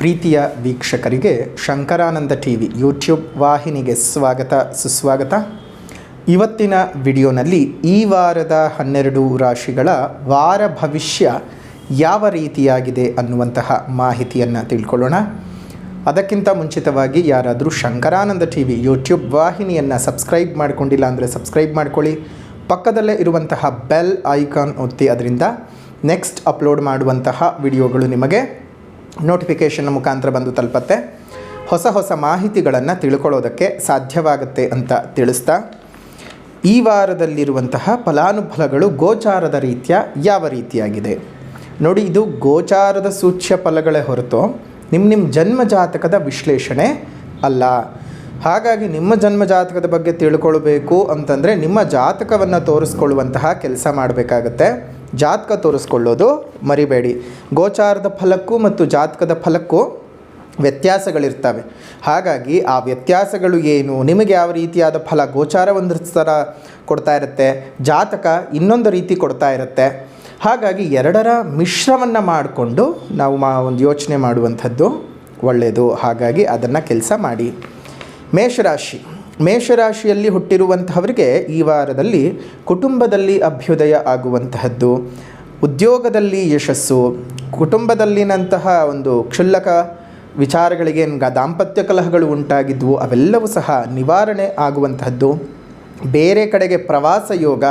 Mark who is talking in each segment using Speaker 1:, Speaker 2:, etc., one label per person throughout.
Speaker 1: ಪ್ರೀತಿಯ ವೀಕ್ಷಕರಿಗೆ Shankaranand T V YouTube ವಾಹಿನಿಗೆ ಸ್ವಾಗತ, ಸುಸ್ವಾಗತ. ಇವತ್ತಿನ ವಿಡಿಯೋನಲ್ಲಿ ಈ ವಾರದ ಹನ್ನೆರಡು ರಾಶಿಗಳ ವಾರ ಭವಿಷ್ಯ ಯಾವ ರೀತಿಯಾಗಿದೆ ಅನ್ನುವಂತಹ ಮಾಹಿತಿಯನ್ನು ತಿಳ್ಕೊಳ್ಳೋಣ. ಅದಕ್ಕಿಂತ ಮುಂಚಿತವಾಗಿ ಯಾರಾದರೂ ಶಂಕರಾನಂದ ಟಿ ವಿ ಯೂಟ್ಯೂಬ್ ವಾಹಿನಿಯನ್ನು ಸಬ್ಸ್ಕ್ರೈಬ್ ಮಾಡಿಕೊಂಡಿಲ್ಲ ಅಂದರೆ ಸಬ್ಸ್ಕ್ರೈಬ್ ಮಾಡ್ಕೊಳ್ಳಿ. ಪಕ್ಕದಲ್ಲೇ ಇರುವಂತಹ ಬೆಲ್ ಐಕಾನ್ ಒತ್ತಿ, ಅದರಿಂದ ನೆಕ್ಸ್ಟ್ ಅಪ್ಲೋಡ್ ಮಾಡುವಂತಹ ವಿಡಿಯೋಗಳು ನಿಮಗೆ ನೋಟಿಫಿಕೇಷನ್ ಮುಖಾಂತರ ಬಂದು ತಲುಪತ್ತೆ. ಹೊಸ ಹೊಸ ಮಾಹಿತಿಗಳನ್ನು ತಿಳ್ಕೊಳ್ಳೋದಕ್ಕೆ ಸಾಧ್ಯವಾಗುತ್ತೆ ಅಂತ ತಿಳಿಸ್ತಾ. ಈ ವಾರದಲ್ಲಿರುವಂತಹ ಫಲಾನುಫಲಗಳು ಗೋಚಾರದ ರೀತಿಯ ಯಾವ ರೀತಿಯಾಗಿದೆ? ನೋಡಿ, ಇದು ಗೋಚಾರದ ಸೂಚ್ಯ ಫಲಗಳೇ ಹೊರತು ನಿಮ್ಮ ನಿಮ್ಮ ಜನ್ಮ ಜಾತಕದ ವಿಶ್ಲೇಷಣೆ ಅಲ್ಲ. ಹಾಗಾಗಿ ನಿಮ್ಮ ಜನ್ಮ ಜಾತಕದ ಬಗ್ಗೆ ತಿಳ್ಕೊಳ್ಬೇಕು ಅಂತಂದರೆ ನಿಮ್ಮ ಜಾತಕವನ್ನು ತೋರಿಸ್ಕೊಳ್ಳುವಂತಹ ಕೆಲಸ ಮಾಡಬೇಕಾಗತ್ತೆ. ಜಾತಕ ತೋರಿಸ್ಕೊಳ್ಳೋದು ಮರಿಬೇಡಿ. ಗೋಚಾರದ ಫಲಕ್ಕೂ ಮತ್ತು ಜಾತಕದ ಫಲಕ್ಕೂ ವ್ಯತ್ಯಾಸಗಳಿರ್ತವೆ. ಹಾಗಾಗಿ ಆ ವ್ಯತ್ಯಾಸಗಳು ಏನು? ನಿಮಗೆ ಯಾವ ರೀತಿಯಾದ ಫಲ ಗೋಚಾರ ಒಂದು ಥರ ಕೊಡ್ತಾ ಇರುತ್ತೆ? ಜಾತಕ ಇನ್ನೊಂದು ರೀತಿ ಕೊಡ್ತಾ ಇರುತ್ತೆ. ಹಾಗಾಗಿ ಎರಡರ ಮಿಶ್ರವನ್ನು ಮಾಡಿಕೊಂಡು ನಾವು ಮಾ ಒಂದು ಯೋಚನೆ ಮಾಡುವಂಥದ್ದು ಒಳ್ಳೆಯದು ಹಾಗಾಗಿ ಅದನ್ನು ಕೆಲಸ ಮಾಡಿ. ಮೇಷರಾಶಿ. ಮೇಷರಾಶಿಯಲ್ಲಿ ಹುಟ್ಟಿರುವಂತಹವರಿಗೆ ಈ ವಾರದಲ್ಲಿ ಕುಟುಂಬದಲ್ಲಿ ಅಭ್ಯುದಯ ಆಗುವಂತಹದ್ದು. ಉದ್ಯೋಗದಲ್ಲಿ ಯಶಸ್ಸು, ಕುಟುಂಬದಲ್ಲಿನಂತಹ ಒಂದು ಕ್ಷುಲ್ಲಕ ವಿಚಾರಗಳಿಗೆ ದಾಂಪತ್ಯ ಕಲಹಗಳು ಉಂಟಾಗಿದ್ವು, ಅವೆಲ್ಲವೂ ಸಹ ನಿವಾರಣೆ ಆಗುವಂತಹದ್ದು. ಬೇರೆ ಕಡೆಗೆ ಪ್ರವಾಸ ಯೋಗ,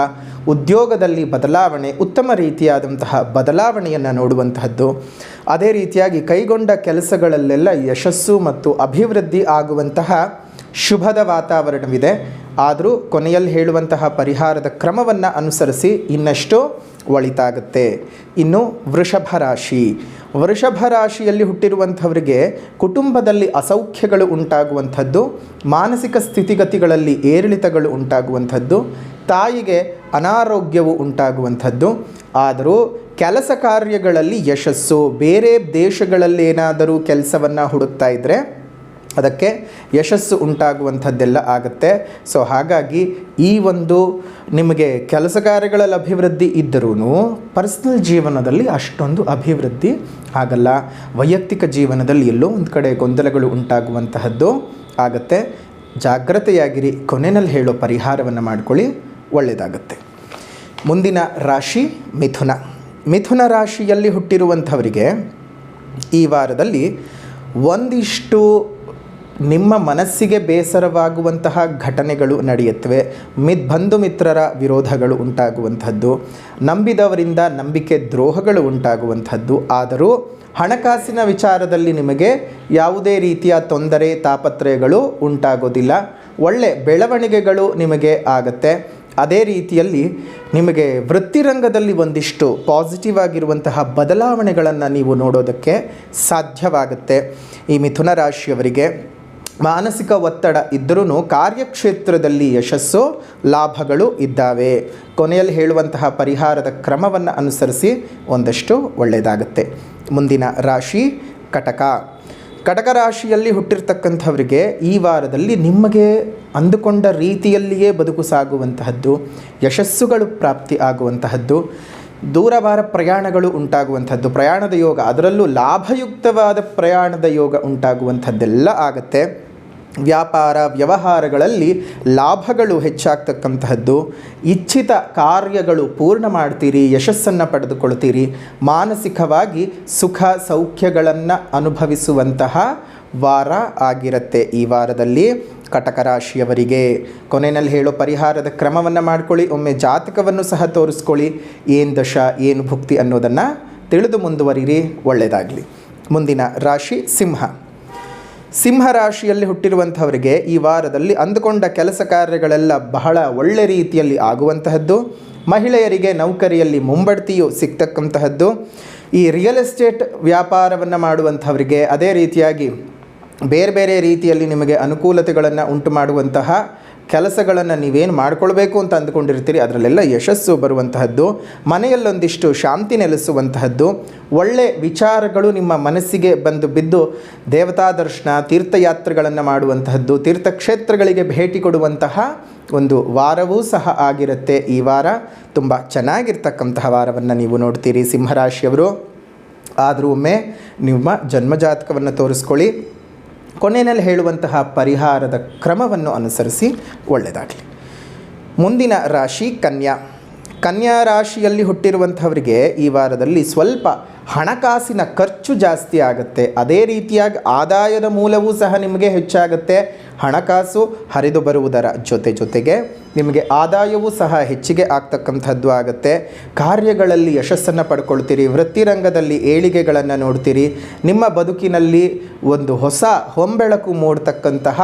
Speaker 1: ಉದ್ಯೋಗದಲ್ಲಿ ಬದಲಾವಣೆ, ಉತ್ತಮ ರೀತಿಯಾದಂತಹ ಬದಲಾವಣೆಯನ್ನು ನೋಡುವಂತಹದ್ದು. ಅದೇ ರೀತಿಯಾಗಿ ಕೈಗೊಂಡ ಕೆಲಸಗಳಲ್ಲೆಲ್ಲ ಯಶಸ್ಸು ಮತ್ತು ಅಭಿವೃದ್ಧಿ ಆಗುವಂತಹ ಶುಭದ ವಾತಾವರಣವಿದೆ. ಆದರೂ ಕೊನೆಯಲ್ಲಿ ಹೇಳುವಂತಹ ಪರಿಹಾರದ ಕ್ರಮವನ್ನು ಅನುಸರಿಸಿ ಇನ್ನಷ್ಟು ಒಳಿತಾಗುತ್ತೆ. ಇನ್ನು ವೃಷಭ ರಾಶಿ. ವೃಷಭ ರಾಶಿಯಲ್ಲಿ ಹುಟ್ಟಿರುವಂಥವರಿಗೆ ಕುಟುಂಬದಲ್ಲಿ ಅಸೌಖ್ಯಗಳು ಉಂಟಾಗುವಂಥದ್ದು, ಮಾನಸಿಕ ಸ್ಥಿತಿಗತಿಗಳಲ್ಲಿ ಏರಿಳಿತಗಳು ಉಂಟಾಗುವಂಥದ್ದು, ತಾಯಿಗೆ ಅನಾರೋಗ್ಯವು ಉಂಟಾಗುವಂಥದ್ದು. ಆದರೂ ಕೆಲಸ ಕಾರ್ಯಗಳಲ್ಲಿ ಯಶಸ್ಸು, ಬೇರೆ ದೇಶಗಳಲ್ಲಿ ಏನಾದರೂ ಕೆಲಸವನ್ನು ಹುಡುಕ್ತಾ ಇದ್ದರೆ ಅದಕ್ಕೆ ಯಶಸ್ಸು ಉಂಟಾಗುವಂಥದ್ದೆಲ್ಲ ಆಗುತ್ತೆ. ಸೊ ಹಾಗಾಗಿ ಈ ಒಂದು ನಿಮಗೆ ಕೆಲಸ ಕಾರ್ಯಗಳಲ್ಲಿ ಅಭಿವೃದ್ಧಿ ಇದ್ದರೂ ಪರ್ಸ್ನಲ್ ಜೀವನದಲ್ಲಿ ಅಷ್ಟೊಂದು ಅಭಿವೃದ್ಧಿ ಆಗಲ್ಲ. ವೈಯಕ್ತಿಕ ಜೀವನದಲ್ಲಿ ಎಲ್ಲೋ ಒಂದು ಕಡೆ ಗೊಂದಲಗಳು ಉಂಟಾಗುವಂತಹದ್ದು ಆಗುತ್ತೆ. ಜಾಗ್ರತೆಯಾಗಿರಿ, ಕೊನೆಯಲ್ಲಿ ಹೇಳೋ ಪರಿಹಾರವನ್ನು ಮಾಡ್ಕೊಳ್ಳಿ ಒಳ್ಳೆಯದಾಗುತ್ತೆ ಮುಂದಿನ ರಾಶಿ ಮಿಥುನ. ಮಿಥುನ ರಾಶಿಯಲ್ಲಿ ಹುಟ್ಟಿರುವಂಥವರಿಗೆ ಈ ವಾರದಲ್ಲಿ ಒಂದಿಷ್ಟು ನಿಮ್ಮ ಮನಸ್ಸಿಗೆ ಬೇಸರವಾಗುವಂತಹ ಘಟನೆಗಳು ನಡೆಯುತ್ತವೆ. ಮಿತ್ ಬಂಧು ಮಿತ್ರರ ವಿರೋಧಗಳು ಉಂಟಾಗುವಂಥದ್ದು. ನಂಬಿದವರಿಂದ ನಂಬಿಕೆ ದ್ರೋಹಗಳು ಉಂಟಾಗುವಂಥದ್ದು. ಆದರೂ ಹಣಕಾಸಿನ ವಿಚಾರದಲ್ಲಿ ನಿಮಗೆ ಯಾವುದೇ ರೀತಿಯ ತೊಂದರೆ, ತಾಪತ್ರಯಗಳು ಉಂಟಾಗೋದಿಲ್ಲ. ಒಳ್ಳೆ ಬೆಳವಣಿಗೆಗಳು ನಿಮಗೆ ಆಗತ್ತೆ. ಅದೇ ರೀತಿಯಲ್ಲಿ ನಿಮಗೆ ವೃತ್ತಿರಂಗದಲ್ಲಿ ಒಂದಿಷ್ಟು ಪಾಸಿಟಿವ್ ಆಗಿರುವಂತಹ ಬದಲಾವಣೆಗಳನ್ನು ನೀವು ನೋಡೋದಕ್ಕೆ ಸಾಧ್ಯವಾಗುತ್ತೆ. ಈ ಮಿಥುನ ರಾಶಿಯವರಿಗೆ ಮಾನಸಿಕ ಒತ್ತಡ ಇದ್ದರೂ ಕಾರ್ಯಕ್ಷೇತ್ರದಲ್ಲಿ ಯಶಸ್ಸು ಲಾಭಗಳು ಇದ್ದಾವೆ. ಕೊನೆಯಲ್ಲಿ ಹೇಳುವಂತಹ ಪರಿಹಾರದ ಕ್ರಮವನ್ನು ಅನುಸರಿಸಿ ಒಂದಷ್ಟು ಒಳ್ಳೆಯದಾಗುತ್ತೆ. ಮುಂದಿನ ರಾಶಿ ಕಟಕ. ಕಟಕ ರಾಶಿಯಲ್ಲಿ ಹುಟ್ಟಿರ್ತಕ್ಕಂಥವರಿಗೆ ಈ ವಾರದಲ್ಲಿ ನಿಮಗೆ ಅಂದುಕೊಂಡ ರೀತಿಯಲ್ಲಿಯೇ ಬದುಕು ಸಾಗುವಂತಹದ್ದು, ಯಶಸ್ಸುಗಳು ಪ್ರಾಪ್ತಿ ಆಗುವಂತಹದ್ದು ದೂರವಾರ ಪ್ರಯಾಣಗಳು ಉಂಟಾಗುವಂಥದ್ದು ಪ್ರಯಾಣದ ಯೋಗ ಅದರಲ್ಲೂ ಲಾಭಯುಕ್ತವಾದ ಪ್ರಯಾಣದ ಯೋಗ ಉಂಟಾಗುವಂಥದ್ದೆಲ್ಲ ಆಗುತ್ತೆ. ವ್ಯಾಪಾರ ವ್ಯವಹಾರಗಳಲ್ಲಿ ಲಾಭಗಳು ಹೆಚ್ಚಾಗ್ತಕ್ಕಂತಹದ್ದು, ಇಚ್ಛಿತ ಕಾರ್ಯಗಳು ಪೂರ್ಣ ಮಾಡ್ತೀರಿ, ಯಶಸ್ಸನ್ನು ಪಡೆದುಕೊಳ್ತೀರಿ, ಮಾನಸಿಕವಾಗಿ ಸುಖ ಸೌಖ್ಯಗಳನ್ನು ಅನುಭವಿಸುವಂತಹ ವಾರ ಆಗಿರುತ್ತೆ ಈ ವಾರದಲ್ಲಿ ಕಟಕ ರಾಶಿಯವರಿಗೆ ಕೊನೆಯಲ್ಲಿ ಹೇಳೋ ಪರಿಹಾರದ ಕ್ರಮವನ್ನು ಮಾಡ್ಕೊಳ್ಳಿ, ಒಮ್ಮೆ ಜಾತಕವನ್ನು ಸಹ ತೋರಿಸ್ಕೊಳ್ಳಿ, ಏನು ದಶ, ಏನು ಭುಕ್ತಿ ಅನ್ನೋದನ್ನು ತಿಳಿದು ಮುಂದುವರಿರಿ ಒಳ್ಳೆಯದಾಗಲಿ ಮುಂದಿನ ರಾಶಿ ಸಿಂಹ. ಸಿಂಹ ರಾಶಿಯಲ್ಲಿ ಹುಟ್ಟಿರುವಂಥವರಿಗೆ ಈ ವಾರದಲ್ಲಿ ಅಂದುಕೊಂಡ ಕೆಲಸ ಕಾರ್ಯಗಳೆಲ್ಲ ಬಹಳ ಒಳ್ಳೆ ರೀತಿಯಲ್ಲಿ ಆಗುವಂತಹದ್ದು. ಮಹಿಳೆಯರಿಗೆ ನೌಕರಿಯಲ್ಲಿ ಮುಂಬಡ್ತಿಯು ಸಿಗ್ತಕ್ಕಂತಹದ್ದು. ಈ ರಿಯಲ್ ಎಸ್ಟೇಟ್ ವ್ಯಾಪಾರವನ್ನು ಮಾಡುವಂಥವರಿಗೆ ಅದೇ ರೀತಿಯಾಗಿ ಬೇರೆ ಬೇರೆ ರೀತಿಯಲ್ಲಿ ನಿಮಗೆ ಅನುಕೂಲತೆಗಳನ್ನು ಉಂಟು ಮಾಡುವಂತಹ ಕೆಲಸಗಳನ್ನು ನೀವೇನು ಮಾಡ್ಕೊಳ್ಬೇಕು ಅಂತ ಅಂದ್ಕೊಂಡಿರ್ತೀರಿ, ಅದರಲ್ಲೆಲ್ಲ ಯಶಸ್ಸು ಬರುವಂತಹದ್ದು, ಮನೆಯಲ್ಲೊಂದಿಷ್ಟು ಶಾಂತಿ ನೆಲೆಸುವಂತಹದ್ದು, ಒಳ್ಳೆ ವಿಚಾರಗಳು ನಿಮ್ಮ ಮನಸ್ಸಿಗೆ ಬಂದು ಬಿದ್ದು ದೇವತಾ ದರ್ಶನ ತೀರ್ಥಯಾತ್ರೆಗಳನ್ನು ಮಾಡುವಂತಹದ್ದು, ತೀರ್ಥಕ್ಷೇತ್ರಗಳಿಗೆ ಭೇಟಿ ಕೊಡುವಂತಹ ಒಂದು ವಾರವೂ ಸಹ ಆಗಿರುತ್ತೆ ಈ ವಾರ. ತುಂಬ ಚೆನ್ನಾಗಿರ್ತಕ್ಕಂತಹ ವಾರವನ್ನು ನೀವು ನೋಡ್ತೀರಿ ಸಿಂಹರಾಶಿಯವರು. ಆದರೂ ಒಮ್ಮೆ ನಿಮ್ಮ ಜನ್ಮಜಾತಕವನ್ನು ತೋರಿಸ್ಕೊಳ್ಳಿ. ಕೊನೆಯಲ್ಲಿ ಹೇಳುವಂತಹ ಪರಿಹಾರದ ಕ್ರಮವನ್ನು ಅನುಸರಿಸಿ ಒಳ್ಳೆಯದಾಗಲಿ. ಮುಂದಿನ ರಾಶಿ ಕನ್ಯಾ. ಕನ್ಯಾ ರಾಶಿಯಲ್ಲಿ ಹುಟ್ಟಿರುವಂಥವರಿಗೆ ಈ ವಾರದಲ್ಲಿ ಸ್ವಲ್ಪ ಹಣಕಾಸಿನ ಖರ್ಚು ಜಾಸ್ತಿ ಆಗುತ್ತೆ. ಅದೇ ರೀತಿಯಾಗಿ ಆದಾಯದ ಮೂಲವೂ ಸಹ ನಿಮಗೆ ಹೆಚ್ಚಾಗುತ್ತೆ. ಹಣಕಾಸು ಹರಿದು ಬರುವುದರ ಜೊತೆ ಜೊತೆಗೆ ನಿಮಗೆ ಆದಾಯವೂ ಸಹ ಹೆಚ್ಚಿಗೆ ಆಗ್ತಕ್ಕಂಥದ್ದು ಆಗುತ್ತೆ. ಕಾರ್ಯಗಳಲ್ಲಿ ಯಶಸ್ಸನ್ನು ಪಡ್ಕೊಳ್ತೀರಿ, ವೃತ್ತಿರಂಗದಲ್ಲಿ ಏಳಿಗೆಗಳನ್ನು ನೋಡ್ತೀರಿ. ನಿಮ್ಮ ಬದುಕಿನಲ್ಲಿ ಒಂದು ಹೊಸ ಹೊಂಬೆಳಕು ಮೂಡ್ತಕ್ಕಂತಹ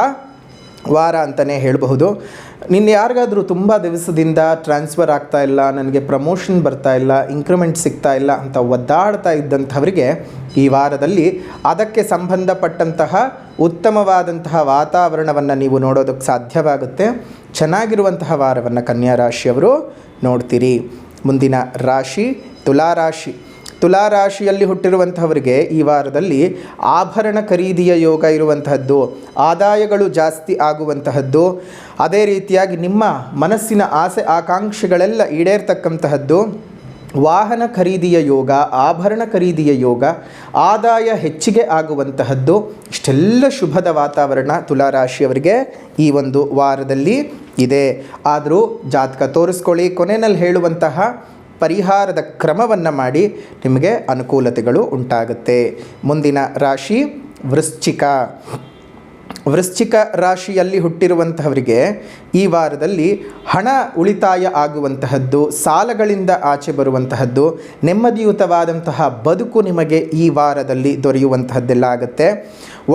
Speaker 1: ವಾರ ಅಂತಲೇ ಹೇಳಬಹುದು. ನಿನ್ನ ಯಾರಿಗಾದರೂ ತುಂಬ ದಿವಸದಿಂದ ಟ್ರಾನ್ಸ್ಫರ್ ಆಗ್ತಾ ಇಲ್ಲ, ನನಗೆ ಪ್ರಮೋಷನ್ ಬರ್ತಾ ಇಲ್ಲ ಇನ್ಕ್ರಿಮೆಂಟ್ ಸಿಗ್ತಾ ಇಲ್ಲ ಅಂತ ಒದ್ದಾಡ್ತಾ ಇದ್ದಂಥವರಿಗೆ ಈ ವಾರದಲ್ಲಿ ಅದಕ್ಕೆ ಸಂಬಂಧಪಟ್ಟಂತಹ ಉತ್ತಮವಾದಂತಹ ವಾತಾವರಣವನ್ನು ನೀವು ನೋಡೋದಕ್ಕೆ ಸಾಧ್ಯವಾಗುತ್ತೆ. ಚೆನ್ನಾಗಿರುವಂತಹ ವಾರವನ್ನು ಕನ್ಯಾ ರಾಶಿಯವರು ನೋಡ್ತೀರಿ. ಮುಂದಿನ ರಾಶಿ, ತುಲಾರಾಶಿ. ತುಲಾರಾಶಿಯಲ್ಲಿ ಹುಟ್ಟಿರುವಂಥವರಿಗೆ ಈ ವಾರದಲ್ಲಿ ಆಭರಣ ಖರೀದಿಯ ಯೋಗ ಇರುವಂತಹದ್ದು, ಆದಾಯಗಳು ಜಾಸ್ತಿ ಆಗುವಂತಹದ್ದು, ಅದೇ ರೀತಿಯಾಗಿ ನಿಮ್ಮ ಮನಸ್ಸಿನ ಆಸೆ ಆಕಾಂಕ್ಷೆಗಳೆಲ್ಲ ಈಡೇರ್ತಕ್ಕಂತಹದ್ದು, ವಾಹನ ಖರೀದಿಯ ಯೋಗ, ಆಭರಣ ಖರೀದಿಯ ಯೋಗ, ಆದಾಯ ಹೆಚ್ಚಿಗೆ ಆಗುವಂತಹದ್ದು, ಇಷ್ಟೆಲ್ಲ ಶುಭದ ವಾತಾವರಣ ತುಲಾರಾಶಿಯವರಿಗೆ ಈ ಒಂದು ವಾರದಲ್ಲಿ ಇದೆ. ಆದರೂ ಜಾತಕ ತೋರಿಸ್ಕೊಳ್ಳಿ, ಕೊನೆಯಲ್ಲಿ ಹೇಳುವಂತಹ ಪರಿಹಾರದ ಕ್ರಮವನ್ನು ಮಾಡಿ ನಿಮಗೆ ಅನುಕೂಲತೆಗಳು ಉಂಟಾಗುತ್ತೆ. ಮುಂದಿನ ರಾಶಿ ವೃಶ್ಚಿಕ. ವೃಶ್ಚಿಕ ರಾಶಿಯಲ್ಲಿ ಹುಟ್ಟಿರುವಂತಹವರಿಗೆ ಈ ವಾರದಲ್ಲಿ ಹಣ ಉಳಿತಾಯ ಆಗುವಂತಹದ್ದು, ಸಾಲಗಳಿಂದ ಆಚೆ ಬರುವಂತಹದ್ದು, ನೆಮ್ಮದಿಯುತವಾದಂತಹ ಬದುಕು ನಿಮಗೆ ಈ ವಾರದಲ್ಲಿ ದೊರೆಯುವಂತಹದ್ದೆಲ್ಲ ಆಗುತ್ತೆ.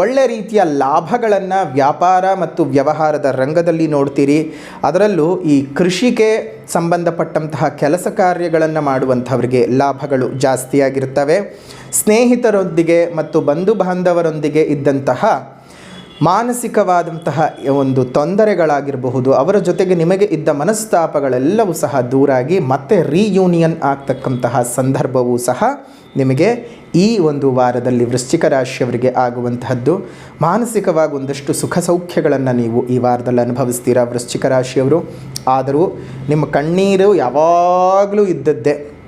Speaker 1: ಒಳ್ಳೆ ರೀತಿಯ ಲಾಭಗಳನ್ನು ವ್ಯಾಪಾರ ಮತ್ತು ವ್ಯವಹಾರದ ರಂಗದಲ್ಲಿ ನೋಡ್ತೀರಿ. ಅದರಲ್ಲೂ ಈ ಕೃಷಿಗೆ ಸಂಬಂಧಪಟ್ಟಂತಹ ಕೆಲಸ ಕಾರ್ಯಗಳನ್ನು ಮಾಡುವಂಥವರಿಗೆ ಲಾಭಗಳು ಜಾಸ್ತಿಯಾಗಿರ್ತವೆ ಸ್ನೇಹಿತರೊಂದಿಗೆ ಮತ್ತು ಬಂಧು ಬಾಂಧವರೊಂದಿಗೆ ಇದ್ದಂತಹ ಮಾನಸಿಕವಾದಂತಹ ಒಂದು ತೊಂದರೆಗಳಾಗಿರಬಹುದು. ಅವರ ಜೊತೆಗೆ ನಿಮಗೆ ಇದ್ದ ಮನಸ್ತಾಪಗಳೆಲ್ಲವೂ ಸಹ ದೂರಾಗಿ ಮತ್ತೆ ರೀಯೂನಿಯನ್ ಆಗ್ತಕ್ಕಂತಹ ಸಂದರ್ಭವೂ ಸಹ ನಿಮಗೆ ಈ ಒಂದು ವಾರದಲ್ಲಿ ವೃಶ್ಚಿಕ ರಾಶಿಯವರಿಗೆ ಆಗುವಂತಹದ್ದು. ಮಾನಸಿಕವಾಗಿ ಒಂದಷ್ಟು ಸುಖ ಸೌಖ್ಯಗಳನ್ನು ನೀವು ಈ ವಾರದಲ್ಲಿ ಅನುಭವಿಸ್ತೀರಾ ವೃಶ್ಚಿಕ ರಾಶಿಯವರು? ಆದರೂ ನಿಮ್ಮ ಕಣ್ಣೀರು ಯಾವಾಗಲೂ ಇದ್ದದ್ದೇ.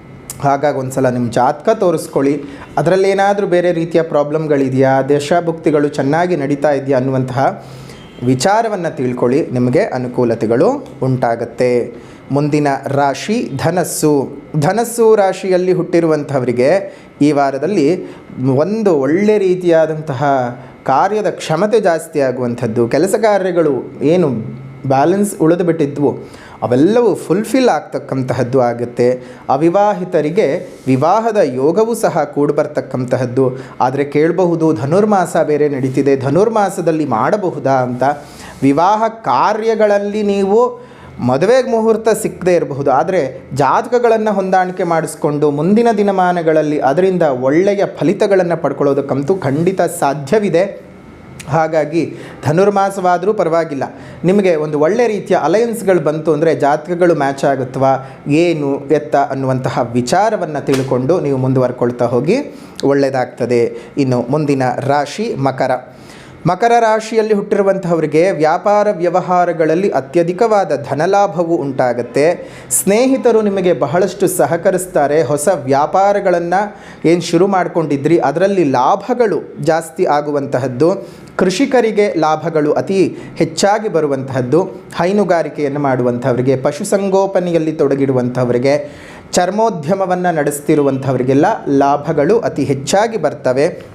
Speaker 1: ಹಾಗಾಗಿ ಒಂದು ಸಲ ನಿಮ್ಮ ಜಾತಕ ತೋರಿಸ್ಕೊಳ್ಳಿ. ಅದರಲ್ಲಿ ಏನಾದರೂ ಬೇರೆ ರೀತಿಯ ಪ್ರಾಬ್ಲಮ್ಗಳಿದೆಯಾ? ದೇಶಭುಕ್ತಿಗಳು ಚೆನ್ನಾಗಿ ನಡೀತಾ ಇದೆಯಾ ಅನ್ನುವಂತಹ ವಿಚಾರವನ್ನು ತಿಳ್ಕೊಳ್ಳಿ. ನಿಮಗೆ ಅನುಕೂಲತೆಗಳು ಉಂಟಾಗತ್ತೆ. ಮುಂದಿನ ರಾಶಿ ಧನಸ್ಸು. ಧನಸ್ಸು ರಾಶಿಯಲ್ಲಿ ಹುಟ್ಟಿರುವಂಥವರಿಗೆ ಈ ವಾರದಲ್ಲಿ ಒಂದು ಒಳ್ಳೆ ರೀತಿಯಾದಂತಹ ಕಾರ್ಯದ ಕ್ಷಮತೆ ಜಾಸ್ತಿ ಆಗುವಂಥದ್ದು. ಕೆಲಸ ಕಾರ್ಯಗಳು ಏನು ಬ್ಯಾಲೆನ್ಸ್ ಉಳಿದು ಬಿಟ್ಟಿದ್ವು. ಅವೆಲ್ಲವೂ ಫುಲ್ಫಿಲ್ ಆಗ್ತಕ್ಕಂತಹದ್ದು ಆಗುತ್ತೆ. ಅವಿವಾಹಿತರಿಗೆ ವಿವಾಹದ ಯೋಗವೂ ಸಹ ಕೂಡಿಬರ್ತಕ್ಕಂತಹದ್ದು. ಆದರೆ ಕೇಳಬಹುದು, ಧನುರ್ಮಾಸ ಬೇರೆ ನಡೀತಿದೆ. ಧನುರ್ಮಾಸದಲ್ಲಿ ಮಾಡಬಹುದಾ ಅಂತ. ವಿವಾಹ ಕಾರ್ಯಗಳಲ್ಲಿ ನೀವು ಮದುವೆಗೆ ಮುಹೂರ್ತ ಸಿಕ್ಕದೇ ಇರಬಹುದು. ಆದರೆ ಜಾತಕಗಳನ್ನು ಹೊಂದಾಣಿಕೆ ಮಾಡಿಸ್ಕೊಂಡು ಮುಂದಿನ ದಿನಮಾನಗಳಲ್ಲಿ ಅದರಿಂದ ಒಳ್ಳೆಯ ಫಲಿತಗಳನ್ನು ಪಡ್ಕೊಳ್ಳೋದಕ್ಕಂತೂ ಖಂಡಿತ ಸಾಧ್ಯವಿದೆ. ಹಾಗಾಗಿ ಧನುರ್ಮಾಸವಾದರೂ ಪರವಾಗಿಲ್ಲ. ನಿಮಗೆ ಒಂದು ಒಳ್ಳೆ ರೀತಿಯ ಅಲಯನ್ಸ್ಗಳು ಬಂತು ಅಂದರೆ ಜಾತಕಗಳು ಮ್ಯಾಚ್ ಆಗುತ್ತವಾ ಏನು ಎತ್ತ ಅನ್ನುವಂತಹ ವಿಚಾರವನ್ನು ತಿಳ್ಕೊಂಡು ನೀವು ಮುಂದುವರ್ಕೊಳ್ತಾ ಹೋಗಿ ಒಳ್ಳೆಯದಾಗ್ತದೆ ಇನ್ನು ಮುಂದಿನ ರಾಶಿ ಮಕರ. ಮಕರ ರಾಶಿಯಲ್ಲಿ ಹುಟ್ಟಿರುವಂತಹವರಿಗೆ ವ್ಯಾಪಾರ ವ್ಯವಹಾರಗಳಲ್ಲಿ ಅತ್ಯಧಿಕವಾದ ಧನಲಾಭವು ಉಂಟಾಗುತ್ತೆ. ಸ್ನೇಹಿತರು ನಿಮಗೆ ಬಹಳಷ್ಟು ಸಹಕರಿಸ್ತಾರೆ. ಹೊಸ ವ್ಯಾಪಾರಗಳನ್ನು ಏನು ಶುರು ಮಾಡಿಕೊಂಡಿದ್ರಿ, ಅದರಲ್ಲಿ ಲಾಭಗಳು ಜಾಸ್ತಿ ಆಗುವಂತಹದ್ದು. ಕೃಷಿಕರಿಗೆ ಲಾಭಗಳು ಅತಿ ಹೆಚ್ಚಾಗಿ ಬರುವಂತಹದ್ದು. ಹೈನುಗಾರಿಕೆಯನ್ನು ಮಾಡುವಂಥವರಿಗೆ, ಪಶುಸಂಗೋಪನೆಯಲ್ಲಿ ತೊಡಗಿಡುವಂಥವರಿಗೆ, ಚರ್ಮೋದ್ಯಮವನ್ನು ನಡೆಸ್ತಿರುವಂಥವರಿಗೆಲ್ಲ ಲಾಭಗಳು ಅತಿ ಹೆಚ್ಚಾಗಿ ಬರ್ತವೆ.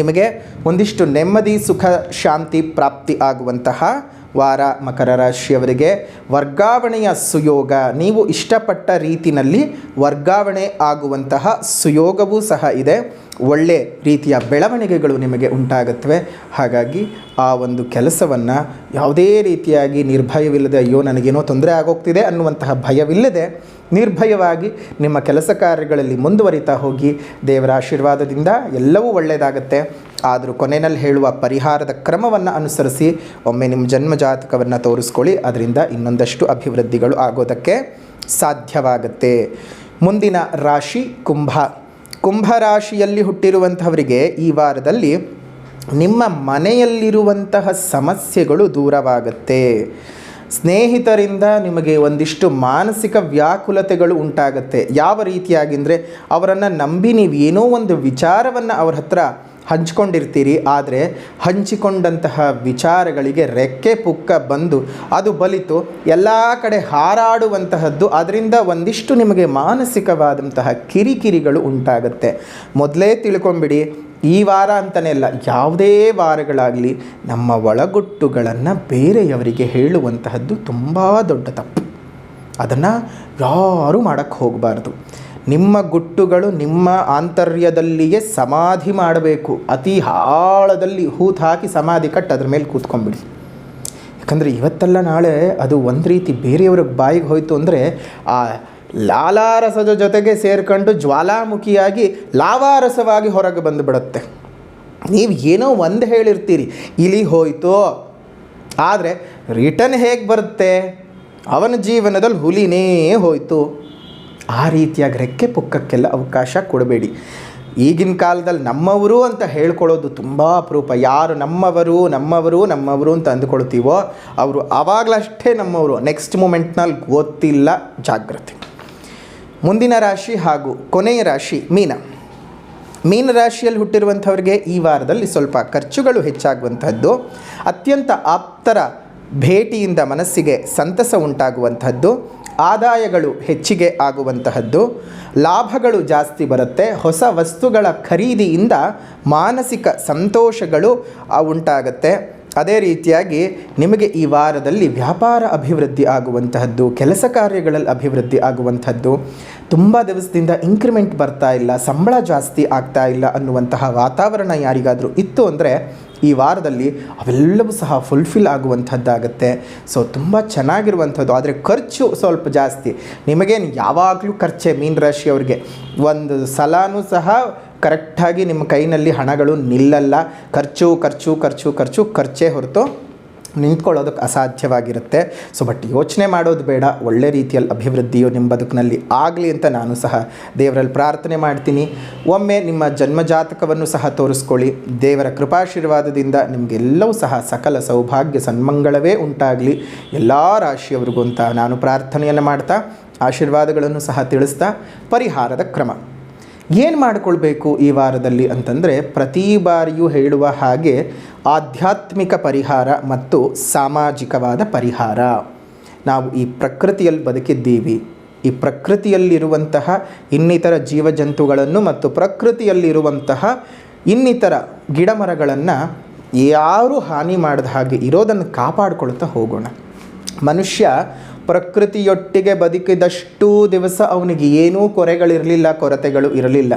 Speaker 1: ನಿಮಗೆ ಒಂದಿಷ್ಟು ನೆಮ್ಮದಿ, ಸುಖ, ಶಾಂತಿ ಪ್ರಾಪ್ತಿ ಆಗುವಂತಹ ವಾರ ಮಕರ ರಾಶಿಯವರಿಗೆ ವರ್ಗಾವಣೆಯ ಸುಯೋಗ, ನೀವು ಇಷ್ಟಪಟ್ಟ ರೀತಿಯಲ್ಲಿ ವರ್ಗಾವಣೆ ಆಗುವಂತಹ ಸುಯೋಗವೂ ಸಹ ಇದೆ. ಒಳ್ಳೆ ರೀತಿಯ ಬೆಳವಣಿಗೆಗಳು ನಿಮಗೆ ಉಂಟಾಗುತ್ತವೆ. ಹಾಗಾಗಿ ಆ ಒಂದು ಕೆಲಸವನ್ನು ಯಾವುದೇ ರೀತಿಯಾಗಿ ನಿರ್ಭಯವಿಲ್ಲದೆ, ಅಯ್ಯೋ, ನನಗೇನೋ ತೊಂದರೆ ಆಗೋಗ್ತಿದೆ ಅನ್ನುವಂತಹ ಭಯವಿಲ್ಲದೆ, ನಿರ್ಭಯವಾಗಿ ನಿಮ್ಮ ಕೆಲಸ ಕಾರ್ಯಗಳಲ್ಲಿ ಮುಂದುವರಿತಾ ಹೋಗಿ ದೇವರ ಆಶೀರ್ವಾದದಿಂದ ಎಲ್ಲವೂ ಒಳ್ಳೆಯದಾಗತ್ತೆ. ಆದರೂ ಕೊನೆಯಲ್ಲಿ ಹೇಳುವ ಪರಿಹಾರದ ಕ್ರಮವನ್ನು ಅನುಸರಿಸಿ ಒಮ್ಮೆ ನಿಮ್ಮ ಜನ್ಮ ಜಾತಕವನ್ನು ತೋರಿಸ್ಕೊಳ್ಳಿ. ಅದರಿಂದ ಇನ್ನೊಂದಷ್ಟು ಅಭಿವೃದ್ಧಿಗಳು ಆಗೋದಕ್ಕೆ ಸಾಧ್ಯವಾಗುತ್ತೆ. ಮುಂದಿನ ರಾಶಿ ಕುಂಭ. ಕುಂಭ ರಾಶಿಯಲ್ಲಿ ಹುಟ್ಟಿರುವಂಥವರಿಗೆ ಈ ವಾರದಲ್ಲಿ ನಿಮ್ಮ ಮನೆಯಲ್ಲಿರುವಂತಹ ಸಮಸ್ಯೆಗಳು ದೂರವಾಗುತ್ತೆ. ಸ್ನೇಹಿತರಿಂದ ನಿಮಗೆ ಒಂದಿಷ್ಟು ಮಾನಸಿಕ ವ್ಯಾಕುಲತೆಗಳು ಉಂಟಾಗುತ್ತೆ. ಯಾವ ರೀತಿಯಾಗಿ ಅಂದರೆ ಅವರನ್ನು ನಂಬಿ ನೀವು ಏನೋ ಒಂದು ವಿಚಾರವನ್ನು ಅವ್ರ ಹತ್ರ ಹಂಚ್ಕೊಂಡಿರ್ತೀರಿ, ಆದರೆ ಹಂಚಿಕೊಂಡಂತಹ ವಿಚಾರಗಳಿಗೆ ರೆಕ್ಕೆ ಪುಕ್ಕ ಬಂದು ಅದು ಬಲಿತು. ಎಲ್ಲ ಕಡೆ ಹಾರಾಡುವಂತಹದ್ದು ಅದರಿಂದ ಒಂದಿಷ್ಟು ನಿಮಗೆ ಮಾನಸಿಕವಾದಂತಹ ಕಿರಿಕಿರಿಗಳು ಉಂಟಾಗುತ್ತೆ. ಮೊದಲೇ ತಿಳ್ಕೊಂಬಿಡಿ, ಈ ವಾರ ಅಂತಲೇ ಅಲ್ಲ, ಯಾವುದೇ ವಾರಗಳಾಗಲಿ ನಮ್ಮ ಒಳಗುಟ್ಟುಗಳನ್ನು ಬೇರೆಯವರಿಗೆ ಹೇಳುವಂತಹದ್ದು ತುಂಬ ದೊಡ್ಡ ತಪ್ಪು. ಅದನ್ನು ಯಾರೂ ಮಾಡೋಕ್ಕೆ ಹೋಗಬಾರ್ದು. ನಿಮ್ಮ ಗುಟ್ಟುಗಳು ನಿಮ್ಮ ಆಂತರ್ಯದಲ್ಲಿಯೇ ಸಮಾಧಿ ಮಾಡಬೇಕು. ಅತಿ ಆಳದಲ್ಲಿ ಹೂತು ಹಾಕಿ ಸಮಾಧಿ ಕಟ್ಟು ಅದ್ರ ಮೇಲೆ ಕೂತ್ಕೊಂಡ್ಬಿಡಿ. ಯಾಕಂದರೆ ಇವತ್ತಲ್ಲ ನಾಳೆ ಅದು ಒಂದು ರೀತಿ ಬೇರೆಯವ್ರ ಬಾಯಿಗೆ ಹೋಯಿತು ಅಂದರೆ ಆ ಲಾಲಾರಸದ ಜೊತೆಗೆ ಸೇರ್ಕೊಂಡು ಜ್ವಾಲಾಮುಖಿಯಾಗಿ ಲಾವಾರಸವಾಗಿ ಹೊರಗೆ ಬಂದುಬಿಡುತ್ತೆ. ನೀವು ಏನೋ ಒಂದು ಹೇಳಿರ್ತೀರಿ, ಇಲಿ ಹೋಯಿತು, ಆದರೆ ರಿಟರ್ನ್ ಹೇಗೆ ಬರುತ್ತೆ? ಅವನ ಜೀವನದಲ್ಲಿ ಹುಲಿನೇ ಹೋಯಿತು. ಆ ರೀತಿಯಾಗಿ ರೆಕ್ಕೆ ಪುಕ್ಕಕ್ಕೆಲ್ಲ ಅವಕಾಶ ಕೊಡಬೇಡಿ. ಈಗಿನ ಕಾಲದಲ್ಲಿ ನಮ್ಮವರು ಅಂತ ಹೇಳ್ಕೊಳ್ಳೋದು ತುಂಬ ಅಪರೂಪ. ಯಾರು ನಮ್ಮವರು ನಮ್ಮವರು ನಮ್ಮವರು ಅಂತ ಅಂದ್ಕೊಳ್ತೀವೋ ಅವರು ಆವಾಗಲಷ್ಟೇ ನಮ್ಮವರು. ನೆಕ್ಸ್ಟ್ ಮೂಮೆಂಟ್ನಲ್ಲಿ ಗೊತ್ತಿಲ್ಲ ಜಾಗೃತಿ ಮುಂದಿನ ರಾಶಿ ಹಾಗೂ ಕೊನೆಯ ರಾಶಿ ಮೀನ. ಮೀನ ರಾಶಿಯಲ್ಲಿ ಹುಟ್ಟಿರುವಂಥವ್ರಿಗೆ ಈ ವಾರದಲ್ಲಿ ಸ್ವಲ್ಪ ಖರ್ಚುಗಳು ಹೆಚ್ಚಾಗುವಂಥದ್ದು. ಅತ್ಯಂತ ಆಪ್ತರ ಭೇಟಿಯಿಂದ ಮನಸ್ಸಿಗೆ ಸಂತಸ ಉಂಟಾಗುವಂಥದ್ದು. ಆದಾಯಗಳು ಹೆಚ್ಚಿಗೆ ಆಗುವಂತಹದ್ದು, ಲಾಭಗಳು ಜಾಸ್ತಿ ಬರುತ್ತೆ, ಹೊಸ ವಸ್ತುಗಳ ಖರೀದಿಯಿಂದ ಮಾನಸಿಕ ಸಂತೋಷಗಳು ಉಂಟಾಗುತ್ತೆ. ಅದೇ ರೀತಿಯಾಗಿ ನಿಮಗೆ ಈ ವಾರದಲ್ಲಿ ವ್ಯಾಪಾರ ಅಭಿವೃದ್ಧಿ ಆಗುವಂತಹದ್ದು, ಕೆಲಸ ಕಾರ್ಯಗಳಲ್ಲಿ ಅಭಿವೃದ್ಧಿ ಆಗುವಂಥದ್ದು ತುಂಬ ದಿವಸದಿಂದ ಇನ್ಕ್ರಿಮೆಂಟ್ ಬರ್ತಾ ಇಲ್ಲ, ಸಂಬಳ ಜಾಸ್ತಿ ಆಗ್ತಾ ಇಲ್ಲ ಅನ್ನುವಂತಹ ವಾತಾವರಣ ಯಾರಿಗಾದರೂ ಇತ್ತು ಅಂದರೆ ಈ ವಾರದಲ್ಲಿ ಅವೆಲ್ಲವೂ ಸಹ ಫುಲ್ಫಿಲ್ ಆಗುವಂಥದ್ದಾಗುತ್ತೆ. ಸೊ ತುಂಬ ಚೆನ್ನಾಗಿರುವಂಥದ್ದು. ಆದರೆ ಖರ್ಚು ಸ್ವಲ್ಪ ಜಾಸ್ತಿ. ನಿಮಗೇನು ಯಾವಾಗಲೂ ಖರ್ಚೆ ಮೀನ ರಾಶಿಯವ್ರಿಗೆ ಒಂದು ಸಲನೂ ಸಹ ಕರೆಕ್ಟಾಗಿ ನಿಮ್ಮ ಕೈನಲ್ಲಿ ಹಣಗಳು ನಿಲ್ಲಲ್ಲ. ಖರ್ಚು ಖರ್ಚು ಖರ್ಚು ಖರ್ಚು, ಖರ್ಚೇ ಹೊರತು ನಿಂತ್ಕೊಳ್ಳೋದಕ್ಕೆ ಅಸಾಧ್ಯವಾಗಿರುತ್ತೆ. ಸೊ ಬಟ್ ಯೋಚನೆ ಮಾಡೋದು ಬೇಡ. ಒಳ್ಳೆ ರೀತಿಯಲ್ಲಿ ಅಭಿವೃದ್ಧಿಯು ನಿಮ್ಮ ಬದುಕಿನಲ್ಲಿ ಆಗಲಿ ಅಂತ ನಾನು ಸಹ ದೇವರಲ್ಲಿ ಪ್ರಾರ್ಥನೆ ಮಾಡ್ತೀನಿ. ಒಮ್ಮೆ ನಿಮ್ಮ ಜನ್ಮಜಾತಕವನ್ನು ಸಹ ತೋರಿಸ್ಕೊಳ್ಳಿ. ದೇವರ ಕೃಪಾಶೀರ್ವಾದದಿಂದ ನಿಮಗೆಲ್ಲವೂ ಸಹ ಸಕಲ ಸೌಭಾಗ್ಯ ಸನ್ಮಂಗಳವೇ ಉಂಟಾಗಲಿ. ಎಲ್ಲ ರಾಶಿಯವರಿಗೂ ಅಂತ ನಾನು ಪ್ರಾರ್ಥನೆಯನ್ನು ಮಾಡ್ತಾ, ಆಶೀರ್ವಾದಗಳನ್ನು ಸಹ ತಿಳಿಸ್ತಾ, ಪರಿಹಾರದ ಕ್ರಮ. ಏನು ಮಾಡಿಕೊಳ್ಬೇಕು ಈ ವಾರದಲ್ಲಿ ಅಂತಂದರೆ ಪ್ರತಿ ಬಾರಿಯೂ ಹೇಳುವ ಹಾಗೆ ಆಧ್ಯಾತ್ಮಿಕ ಪರಿಹಾರ ಮತ್ತು ಸಾಮಾಜಿಕವಾದ ಪರಿಹಾರ. ನಾವು ಈ ಪ್ರಕೃತಿಯಲ್ಲಿ ಬದುಕಿದ್ದೀವಿ. ಈ ಪ್ರಕೃತಿಯಲ್ಲಿರುವಂತಹ ಇನ್ನಿತರ ಜೀವಜಂತುಗಳನ್ನು ಮತ್ತು ಪ್ರಕೃತಿಯಲ್ಲಿರುವಂತಹ ಇನ್ನಿತರ ಗಿಡಮರಗಳನ್ನು ಯಾರೂ ಹಾನಿ ಮಾಡದ ಹಾಗೆ ಇರೋದನ್ನು ಕಾಪಾಡಿಕೊಳ್ತಾ ಹೋಗೋಣ. ಮನುಷ್ಯ ಪ್ರಕೃತಿಯೊಟ್ಟಿಗೆ ಬದುಕಿದಷ್ಟು ದಿವಸ ಅವನಿಗೆ ಏನೂ ಕೊರೆಗಳಿರಲಿಲ್ಲ, ಕೊರತೆಗಳು ಇರಲಿಲ್ಲ.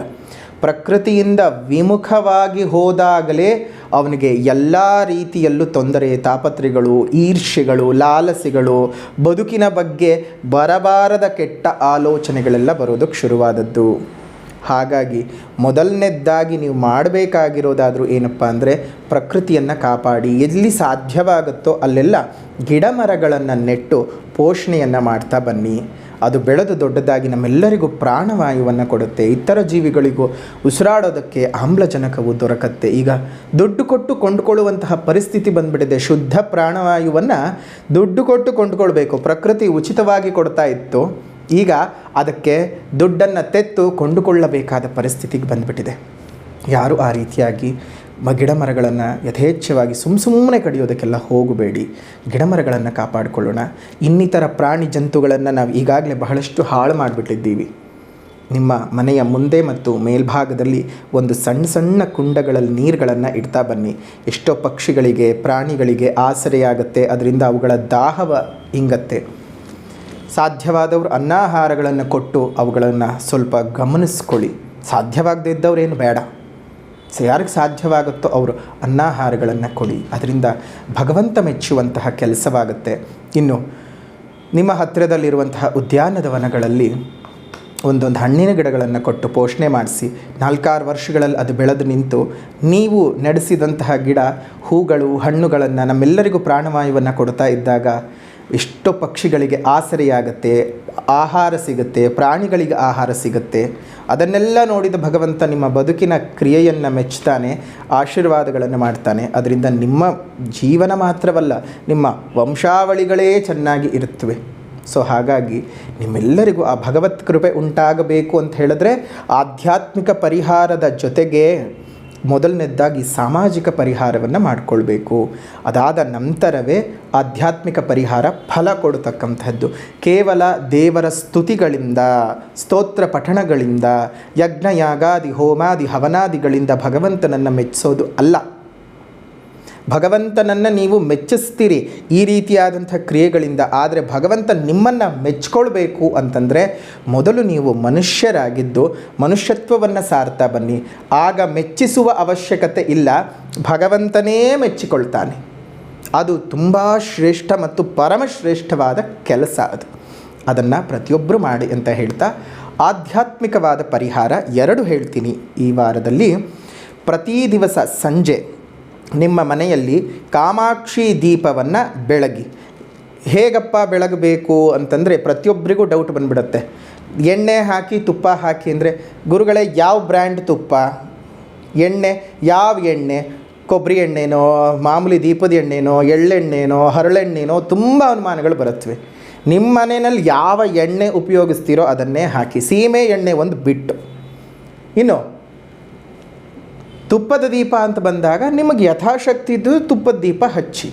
Speaker 1: ಪ್ರಕೃತಿಯಿಂದ ವಿಮುಖವಾಗಿ ಹೋದಾಗಲೇ ಅವನಿಗೆ ಎಲ್ಲ ರೀತಿಯಲ್ಲೂ ತೊಂದರೆ, ತಾಪತ್ರೆಗಳು ಈರ್ಷೆಗಳು ಲಾಲಸೆಗಳು, ಬದುಕಿನ ಬಗ್ಗೆ ಬರಬಾರದ ಕೆಟ್ಟ ಆಲೋಚನೆಗಳೆಲ್ಲ ಬರೋದಕ್ಕೆ ಶುರುವಾದದ್ದು. ಹಾಗಾಗಿ ಮೊದಲನೇದ್ದಾಗಿ ನೀವು ಮಾಡಬೇಕಾಗಿರೋದಾದರೂ ಏನಪ್ಪ ಅಂದರೆ ಪ್ರಕೃತಿಯನ್ನು ಕಾಪಾಡಿ, ಎಲ್ಲಿ ಸಾಧ್ಯವಾಗುತ್ತೋ ಅಲ್ಲೆಲ್ಲ ಗಿಡ ಮರಗಳನ್ನು ನೆಟ್ಟು ಪೋಷಣೆಯನ್ನು ಮಾಡ್ತಾ ಬನ್ನಿ. ಅದು ಬೆಳೆದು ದೊಡ್ಡದಾಗಿ ನಮ್ಮೆಲ್ಲರಿಗೂ ಪ್ರಾಣವಾಯುವನ್ನು ಕೊಡುತ್ತೆ. ಇತರ ಜೀವಿಗಳಿಗೂ ಉಸಿರಾಡೋದಕ್ಕೆ ಆಮ್ಲಜನಕವು ದೊರಕತ್ತೆ. ಈಗ ದುಡ್ಡು ಕೊಟ್ಟು ಕೊಂಡುಕೊಳ್ಳುವಂತಹ ಪರಿಸ್ಥಿತಿ ಬಂದ್ಬಿಟ್ಟಿದೆ. ಶುದ್ಧ ಪ್ರಾಣವಾಯುವನ್ನು ದುಡ್ಡು ಕೊಟ್ಟು ಕೊಂಡುಕೊಳ್ಬೇಕು. ಪ್ರಕೃತಿ ಉಚಿತವಾಗಿ ಕೊಡ್ತಾ ಇತ್ತು. ಈಗ ಅದಕ್ಕೆ ದುಡ್ಡನ್ನು ತೆತ್ತು ಕೊಂಡುಕೊಳ್ಳಬೇಕಾದ ಪರಿಸ್ಥಿತಿಗೆ ಬಂದುಬಿಟ್ಟಿದೆ. ಯಾರು ಆ ರೀತಿಯಾಗಿ ಮ ಗಿಡ ಮರಗಳನ್ನು ಯಥೇಚ್ಛವಾಗಿ ಸುಮ್ಮ ಸುಮ್ಮನೆ ಕಡಿಯೋದಕ್ಕೆಲ್ಲ ಹೋಗಬೇಡಿ. ಗಿಡ ಮರಗಳನ್ನು ಕಾಪಾಡಿಕೊಳ್ಳೋಣ. ಇನ್ನಿತರ ಪ್ರಾಣಿ ಜಂತುಗಳನ್ನು ನಾವು ಈಗಾಗಲೇ ಬಹಳಷ್ಟು ಹಾಳು ಮಾಡಿಬಿಟ್ಟಿದ್ದೀವಿ. ನಿಮ್ಮ ಮನೆಯ ಮುಂದೆ ಮತ್ತು ಮೇಲ್ಭಾಗದಲ್ಲಿ ಒಂದು ಸಣ್ಣ ಸಣ್ಣ ಕುಂಡಗಳಲ್ಲಿ ನೀರುಗಳನ್ನು ಇಡ್ತಾ ಬನ್ನಿ. ಎಷ್ಟೋ ಪಕ್ಷಿಗಳಿಗೆ, ಪ್ರಾಣಿಗಳಿಗೆ ಆಸರೆಯಾಗತ್ತೆ. ಅದರಿಂದ ಅವುಗಳ ದಾಹವ ಇಂಗತ್ತೆ. ಸಾಧ್ಯವಾದವರು ಅನ್ನಾಹಾರಗಳನ್ನು ಕೊಟ್ಟು ಅವುಗಳನ್ನು ಸ್ವಲ್ಪ ಗಮನಿಸ್ಕೊಳ್ಳಿ. ಸಾಧ್ಯವಾಗದೇ ಇದ್ದವ್ರೇನು ಬೇಡ. ಯಾರಿಗೆ ಸಾಧ್ಯವಾಗುತ್ತೋ ಅವರು ಅನ್ನಾಹಾರಗಳನ್ನು ಕೊಡಿ. ಅದರಿಂದ ಭಗವಂತ ಮೆಚ್ಚುವಂತಹ ಕೆಲಸವಾಗುತ್ತೆ. ಇನ್ನು ನಿಮ್ಮ ಹತ್ತಿರದಲ್ಲಿರುವಂತಹ ಉದ್ಯಾನದ ವನಗಳಲ್ಲಿ ಒಂದೊಂದು ಹಣ್ಣಿನ ಗಿಡಗಳನ್ನು ಕೊಟ್ಟು ಪೋಷಣೆ ಮಾಡಿಸಿ, ನಾಲ್ಕಾರು ವರ್ಷಗಳಲ್ಲಿ ಅದು ಬೆಳೆದು ನಿಂತು ನೀವು ನಡೆಸಿದಂತಹ ಗಿಡ, ಹೂಗಳು, ಹಣ್ಣುಗಳನ್ನು ನಮ್ಮೆಲ್ಲರಿಗೂ ಪ್ರಾಣವಾಯುವನ್ನು ಕೊಡ್ತಾ ಇದ್ದಾಗ ಎಷ್ಟೋ ಪಕ್ಷಿಗಳಿಗೆ ಆಸರೆಯಾಗತ್ತೆ, ಆಹಾರ ಸಿಗುತ್ತೆ, ಪ್ರಾಣಿಗಳಿಗೆ ಆಹಾರ ಸಿಗುತ್ತೆ. ಅದನ್ನೆಲ್ಲ ನೋಡಿದ ಭಗವಂತ ನಿಮ್ಮ ಬದುಕಿನ ಕ್ರಿಯೆಯನ್ನು ಮೆಚ್ಚುತ್ತಾನೆ ಆಶೀರ್ವಾದಗಳನ್ನು ಮಾಡ್ತಾನೆ. ಅದರಿಂದ ನಿಮ್ಮ ಜೀವನ ಮಾತ್ರವಲ್ಲ, ನಿಮ್ಮ ವಂಶಾವಳಿಗಳೇ ಚೆನ್ನಾಗಿ ಇರುತ್ತವೆ. ಸೊ ಹಾಗಾಗಿ ನಿಮ್ಮೆಲ್ಲರಿಗೂ ಆ ಭಗವತ್ ಕೃಪೆ ಉಂಟಾಗಬೇಕು ಅಂತ ಹೇಳಿದ್ರೆ ಆಧ್ಯಾತ್ಮಿಕ ಪರಿಹಾರದ ಜೊತೆಗೆ ಮೊದಲನೇದಾಗಿ ಸಾಮಾಜಿಕ ಪರಿಹಾರವನ್ನು ಮಾಡಿಕೊಳ್ಬೇಕು. ಅದಾದ ನಂತರವೇ ಆಧ್ಯಾತ್ಮಿಕ ಪರಿಹಾರ ಫಲ ಕೊಡತಕ್ಕಂಥದ್ದು. ಕೇವಲ ದೇವರ ಸ್ತುತಿಗಳಿಂದ, ಸ್ತೋತ್ರ ಪಠಣಗಳಿಂದ ಯಜ್ಞ ಯಾಗಾದಿ ಹೋಮಾದಿ, ಹವನಾದಿಗಳಿಂದ ಭಗವಂತನನ್ನು ಮೆಚ್ಚಿಸೋದು ಅಲ್ಲ. ಭಗವಂತನನ್ನು ನೀವು ಮೆಚ್ಚಿಸ್ತೀರಿ ಈ ರೀತಿಯಾದಂಥ ಕ್ರಿಯೆಗಳಿಂದ. ಆದರೆ ಭಗವಂತ ನಿಮ್ಮನ್ನು ಮೆಚ್ಕೊಳ್ಬೇಕು ಅಂತಂದರೆ ಮೊದಲು ನೀವು ಮನುಷ್ಯರಾಗಿದ್ದು, ಮನುಷ್ಯತ್ವವನ್ನು ಸಾರ್ತಾ ಬನ್ನಿ. ಆಗ ಮೆಚ್ಚಿಸುವ ಅವಶ್ಯಕತೆ ಇಲ್ಲ. ಭಗವಂತನೇ ಮೆಚ್ಚಿಕೊಳ್ತಾನೆ. ಅದು ತುಂಬ ಶ್ರೇಷ್ಠ ಮತ್ತು ಪರಮಶ್ರೇಷ್ಠವಾದ ಕೆಲಸ ಅದು. ಅದನ್ನು ಪ್ರತಿಯೊಬ್ಬರು ಮಾಡಿ ಅಂತ ಹೇಳ್ತಾ ಆಧ್ಯಾತ್ಮಿಕವಾದ ಪರಿಹಾರ ಎರಡು ಹೇಳ್ತೀನಿ ಈ ವಾರದಲ್ಲಿ. ಪ್ರತಿ ದಿವಸ ಸಂಜೆ ನಿಮ್ಮ ಮನೆಯಲ್ಲಿ ಕಾಮಾಕ್ಷಿ ದೀಪವನ್ನು ಬೆಳಗಿ. ಹೇಗಪ್ಪ ಬೆಳಗಬೇಕು ಅಂತಂದರೆ ಪ್ರತಿಯೊಬ್ಬರಿಗೂ ಡೌಟ್ ಬಂದ್ಬಿಡುತ್ತೆ. ಎಣ್ಣೆ ಹಾಕಿ ತುಪ್ಪ ಹಾಕಿ ಅಂದರೆ, ಗುರುಗಳೇ ಯಾವ ಬ್ರ್ಯಾಂಡ್ ತುಪ್ಪ? ಎಣ್ಣೆ, ಯಾವ ಎಣ್ಣೆ? ಕೊಬ್ಬರಿ ಎಣ್ಣೆನೋ, ಮಾಮೂಲಿ ದೀಪದ ಎಣ್ಣೆನೋ, ಎಳ್ಳೆಣ್ಣೆನೋ, ಹರಳೆಣ್ಣೆನೋ ತುಂಬ ಅನುಮಾನಗಳು ಬರುತ್ತವೆ. ನಿಮ್ಮ ಮನೆಯಲ್ಲಿ ಯಾವ ಎಣ್ಣೆ ಉಪಯೋಗಿಸ್ತೀರೋ ಅದನ್ನೇ ಹಾಕಿ. ಸೀಮೆ ಎಣ್ಣೆ ಒಂದು ಬಿಟ್ಟು. ಇನ್ನು ತುಪ್ಪದ ದೀಪ ಅಂತ ಬಂದಾಗ ನಿಮಗೆ ಯಥಾಶಕ್ತಿದ್ದು ತುಪ್ಪದ ದೀಪ ಹಚ್ಚಿ.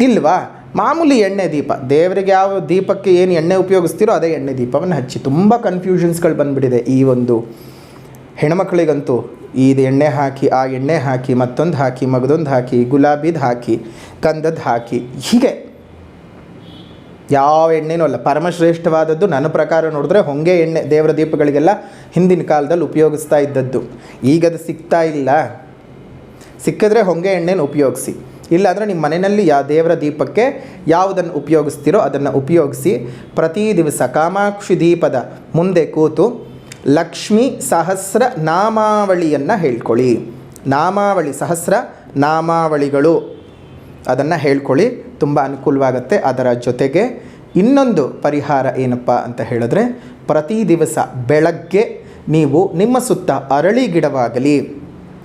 Speaker 1: ಇಲ್ವಾ? ಮಾಮೂಲಿ ಎಣ್ಣೆ ದೀಪ. ದೇವರಿಗೆ ಯಾವ ದೀಪಕ್ಕೆ ಏನು ಎಣ್ಣೆ ಉಪಯೋಗಿಸ್ತೀರೋ ಅದೇ ಎಣ್ಣೆ ದೀಪವನ್ನು ಹಚ್ಚಿ. ತುಂಬ ಕನ್ಫ್ಯೂಷನ್ಸ್ಗಳು ಬಂದುಬಿಟ್ಟಿದೆ ಈ ಒಂದು ಹೆಣ್ಮಕ್ಳಿಗಂತೂ. ಇದು ಎಣ್ಣೆ ಹಾಕಿ, ಆ ಎಣ್ಣೆ ಹಾಕಿ, ಮತ್ತೊಂದು ಹಾಕಿ, ಮಗದೊಂದು ಹಾಕಿ, ಗುಲಾಬಿದು ಹಾಕಿ, ಕಂದದ್ದು ಹಾಕಿ. ಹೀಗೆ. ಯಾವ ಎಣ್ಣೆನೂ ಅಲ್ಲ. ಪರಮಶ್ರೇಷ್ಠವಾದದ್ದು ನನ್ನ ಪ್ರಕಾರ ನೋಡಿದ್ರೆ ಹೊಂಗೆ ಎಣ್ಣೆ ದೇವರ ದೀಪಗಳಿಗೆಲ್ಲ ಹಿಂದಿನ ಕಾಲದಲ್ಲಿ ಉಪಯೋಗಿಸ್ತಾ ಇದ್ದದ್ದು. ಈಗ ಅದು ಸಿಗ್ತಾ ಇಲ್ಲ. ಸಿಕ್ಕಿದ್ರೆ ಹೊಂಗೆ ಎಣ್ಣೆನ ಉಪಯೋಗಿಸಿ. ಇಲ್ಲಾಂದರೆ ನಿಮ್ಮ ಮನೆಯಲ್ಲಿ ಯಾವ ದೇವರ ದೀಪಕ್ಕೆ ಯಾವುದನ್ನು ಉಪಯೋಗಿಸ್ತೀರೋ ಅದನ್ನು ಉಪಯೋಗಿಸಿ ಪ್ರತಿ ದಿವಸ ಕಾಮಾಕ್ಷಿ ದೀಪದ ಮುಂದೆ ಕೂತು ಲಕ್ಷ್ಮಿ ಸಹಸ್ರ ನಾಮಾವಳಿಯನ್ನು ಹೇಳ್ಕೊಳ್ಳಿ. ನಾಮಾವಳಿ ಸಹಸ್ರ ನಾಮಾವಳಿಗಳು. ಅದನ್ನು ಹೇಳ್ಕೊಳ್ಳಿ. ತುಂಬ ಅನುಕೂಲವಾಗುತ್ತೆ ಅದರ ಜೊತೆಗೆ ಇನ್ನೊಂದು ಪರಿಹಾರ ಏನಪ್ಪ ಅಂತ ಹೇಳಿದ್ರೆ, ಪ್ರತಿ ದಿವಸ ಬೆಳಗ್ಗೆ ನೀವು ನಿಮ್ಮ ಸುತ್ತ ಅರಳಿ ಗಿಡವಾಗಲಿ,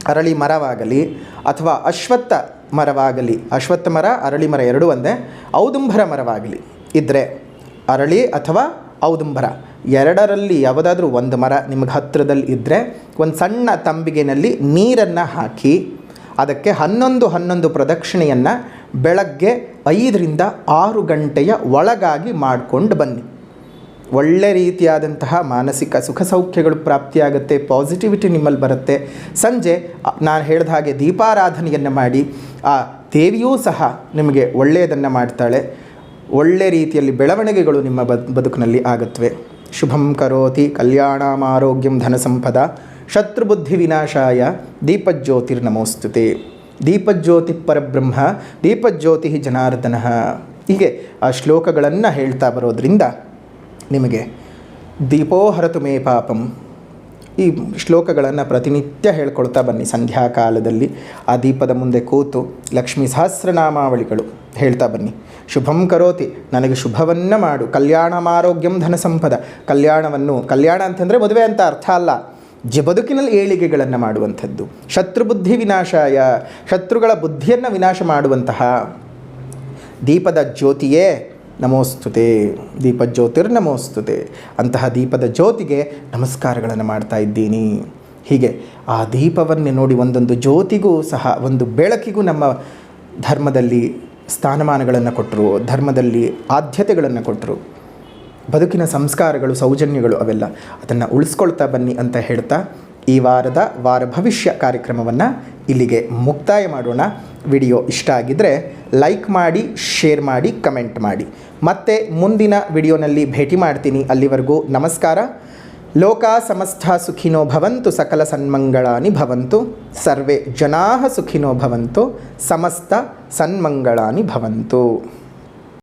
Speaker 1: ಅರಳಿ ಮರವಾಗಲಿ, ಅಥವಾ ಅಶ್ವತ್ಥ ಮರವಾಗಲಿ, ಅಶ್ವತ್ಥ ಮರ, ಅರಳಿ ಮರ ಎರಡೂ ಒಂದೇ, ಔದುಂಬರ ಮರವಾಗಲಿ ಇದ್ದರೆ ಅರಳಿ ಅಥವಾ ಔದುಂಬರ, ಎರಡರಲ್ಲಿ ಯಾವುದಾದ್ರೂ ಒಂದು ಮರ ನಿಮಗೆ ಹತ್ತಿರದಲ್ಲಿ ಇದ್ದರೆ ಒಂದು ಸಣ್ಣ ತಂಬಿಗೆನಲ್ಲಿ ನೀರನ್ನು ಹಾಕಿ, ಅದಕ್ಕೆ ಹನ್ನೊಂದು ಹನ್ನೊಂದು ಪ್ರದಕ್ಷಿಣೆಯನ್ನು ಬೆಳಗ್ಗೆ ಐದರಿಂದ ಆರು ಗಂಟೆಯ ಒಳಗಾಗಿ ಮಾಡಿಕೊಂಡು ಬನ್ನಿ. ಒಳ್ಳೆ ರೀತಿಯಾದಂತಹ ಮಾನಸಿಕ ಸುಖ ಸೌಖ್ಯಗಳು ಪ್ರಾಪ್ತಿಯಾಗುತ್ತೆ ಪಾಸಿಟಿವಿಟಿ ನಿಮ್ಮಲ್ಲಿ ಬರುತ್ತೆ. ಸಂಜೆ ನಾನು ಹೇಳಿದ ಹಾಗೆ ದೀಪಾರಾಧನೆಯನ್ನು ಮಾಡಿ, ಆ ದೇವಿಯೂ ಸಹ ನಿಮಗೆ ಒಳ್ಳೆಯದನ್ನು ಮಾಡ್ತಾಳೆ. ಒಳ್ಳೆ ರೀತಿಯಲ್ಲಿ ಬೆಳವಣಿಗೆಗಳು ನಿಮ್ಮ ಬದ್, ಬದುಕಿನಲ್ಲಿ ಆಗುತ್ತವೆ ಶುಭಂ ಕರೋತಿ ಕಲ್ಯಾಣಂ ಆರೋಗ್ಯಂ ಧನ ಸಂಪದ ಶತ್ರುಬುದ್ಧಿ ವಿನಾಶಾಯ, ದೀಪಜ್ಯೋತಿರ್ನಮೋಸ್ತುತೆ. ದೀಪಜ್ಯೋತಿ ಪರಬ್ರಹ್ಮ, ದೀಪಜ್ಯೋತಿ ಜನಾರ್ದನ. ಹೀಗೆ ಆ ಶ್ಲೋಕಗಳನ್ನು ಹೇಳ್ತಾ ಬರೋದ್ರಿಂದ ನಿಮಗೆ ದೀಪೋ ಹರತು ಮೇ ಪಾಪಂ. ಈ ಶ್ಲೋಕಗಳನ್ನು ಪ್ರತಿನಿತ್ಯ ಹೇಳ್ಕೊಳ್ತಾ ಬನ್ನಿ ಸಂಧ್ಯಾಕಾಲದಲ್ಲಿ. ಆ ದೀಪದ ಮುಂದೆ ಕೂತು ಲಕ್ಷ್ಮೀ ಸಹಸ್ರನಾಮಾವಳಿಗಳು ಹೇಳ್ತಾ ಬನ್ನಿ. ಶುಭಂ ಕರೋತಿ, ನನಗೆ ಶುಭವನ್ನು ಮಾಡು. ಕಲ್ಯಾಣಮಾರೋಗ್ಯಂ ಧನ ಸಂಪದ ಕಲ್ಯಾಣವನ್ನು, ಕಲ್ಯಾಣ ಅಂತಂದರೆ ಮದುವೆ ಅಂತ ಅರ್ಥ ಅಲ್ಲ. ಜ ಬದುಕಿನಲ್ಲಿ ಏಳಿಗೆಗಳನ್ನು ಮಾಡುವಂಥದ್ದು. ಶತ್ರುಬುದ್ಧಿ ವಿನಾಶಾಯ. ಶತ್ರುಗಳ ಬುದ್ಧಿಯನ್ನು ವಿನಾಶ ಮಾಡುವಂತಹ ದೀಪದ ಜ್ಯೋತಿಯೇ ನಮೋಸ್ತುತೆ. ದೀಪ ಜ್ಯೋತಿರ್ ನಮೋಸ್ತುತೆ. ಅಂತಹ ದೀಪದ ಜ್ಯೋತಿಗೆ ನಮಸ್ಕಾರಗಳನ್ನು ಮಾಡ್ತಾ ಇದ್ದೀನಿ. ಹೀಗೆ ಆ ದೀಪವನ್ನೇ ನೋಡಿ ಒಂದೊಂದು ಜ್ಯೋತಿಗೂ ಸಹ, ಒಂದು ಬೆಳಕಿಗೂ ನಮ್ಮ ಧರ್ಮದಲ್ಲಿ ಸ್ಥಾನಮಾನಗಳನ್ನು ಕೊಟ್ಟರು ಧರ್ಮದಲ್ಲಿ ಆದ್ಯತೆಗಳನ್ನು ಕೊಟ್ಟರು ಬದುಕಿನ ಸಂಸ್ಕಾರಗಳು, ಸೌಜನ್ಯಗಳು ಅವೆಲ್ಲ ಅದನ್ನು ಉಳಿಸ್ಕೊಳ್ತಾ ಬನ್ನಿ ಅಂತ ಹೇಳ್ತಾ ಈ ವಾರದ ವಾರ ಭವಿಷ್ಯ ಕಾರ್ಯಕ್ರಮವನ್ನು ಇಲ್ಲಿಗೆ ಮುಕ್ತಾಯ ಮಾಡೋಣ. ವಿಡಿಯೋ ಇಷ್ಟ ಆಗಿದ್ದರೆ ಲೈಕ್ ಮಾಡಿ, ಶೇರ್ ಮಾಡಿ, ಕಮೆಂಟ್ ಮಾಡಿ. ಮತ್ತೆ ಮುಂದಿನ ವಿಡಿಯೋನಲ್ಲಿ ಭೇಟಿ ಮಾಡ್ತೀನಿ. ಅಲ್ಲಿವರೆಗೂ ನಮಸ್ಕಾರ. ಲೋಕ ಸಮಸ್ತ ಸುಖಿನೋ ಭವಂತು, ಸಕಲ ಸನ್ಮಂಗಳಾನಿ ಭವಂತು, ಸರ್ವೇ ಜನಾ ಸುಖಿನೋ ಭವಂತು, ಸಮಸ್ತ ಸನ್ಮಂಗಳಾನಿ ಭವಂತು.